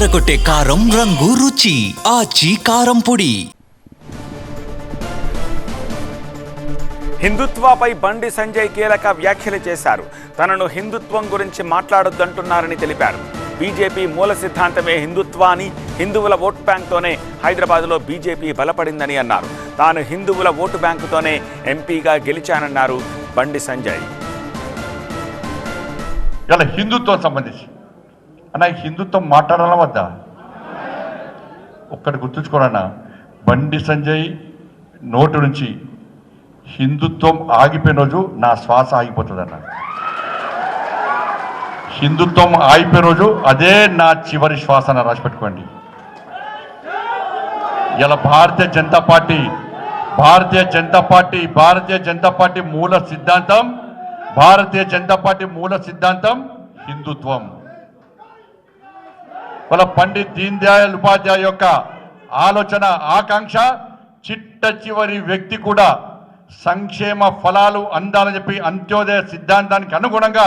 అదరగొట్టే కారం రంగు రుచి. ఆచి కారం పొడి. హిందుత్వపై బండి సంజయ్ కీలక వ్యాఖ్యలు చేశారు. తనను హిందుత్వం గురించి మాట్లాడొద్దంటున్నారని తెలిపారు. బీజేపీ మూల సిద్ధాంతమే హిందుత్వ అని హిందువుల ఓటు బ్యాంక్తోనే హైదరాబాద్లో బీజేపీ బలపడిందని అన్నారు. తాను హిందువుల ఓటు బ్యాంకుతోనే ఎంపీగా గెలిచానన్నారు బండి సంజయ్. ఇలా హిందుత్వం సంబంధించి అన్న హిందుత్వం మాట్లాడాలా వద్దా? ఒక్కటి గుర్తుంచుకోరన్న బండి సంజయ్ నోటు నుంచి హిందుత్వం ఆగిపోయిన రోజు నా శ్వాస ఆగిపోతుందన్న. హిందుత్వం ఆగిపోయిన రోజు అదే నా చివరి శ్వాస అన్న రాసి పెట్టుకోండి. ఇలా Bharatiya Janata party Bharatiya Janata party Bharatiya Janata party మూల సిద్ధాంతం భారతీయ జనతా పార్టీ మూల సిద్ధాంతం హిందుత్వం. వాళ్ళ పండిత్ దీన్ దయాళ్ ఉపాధ్యాయ యొక్క ఆలోచన ఆకాంక్ష చిట్ట చివరి వ్యక్తి కూడా సంక్షేమ ఫలాలు అందాలని చెప్పి అంత్యోదయ సిద్ధాంతానికి అనుగుణంగా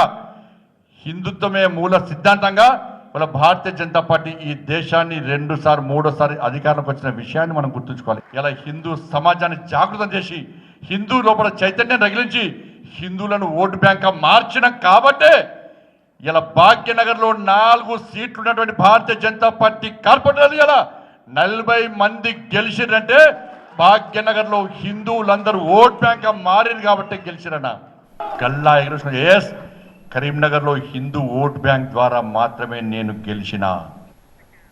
హిందుత్వమే మూల సిద్ధాంతంగా వాళ్ళ భారతీయ జనతా పార్టీ ఈ దేశాన్ని రెండుసారి మూడోసారి అధికారంలోకి వచ్చిన విషయాన్ని మనం గుర్తుంచుకోవాలి. ఇలా హిందూ సమాజాన్ని జాగృతం చేసి హిందూ లోపల చైతన్యం రగిలించి హిందువులను ఓటు బ్యాంక్ మార్చడం కాబట్టే ఇలా భాగ్యనగర్లో నాలుగు సీట్లు ఉన్నటువంటి భారతీయ జనతా పార్టీ కార్పొరేటర్లు ఇలా నలభై మంది గెలిచిరంటే భాగ్యనగర్లో హిందువులందరూ ఓట్ బ్యాంక్ మారింది కాబట్టి గెలిచిరన్న గల్లా ఎగురు ఎస్ కరీంనగర్లో హిందూ ఓట్ బ్యాంక్ ద్వారా మాత్రమే నేను గెలిచిన.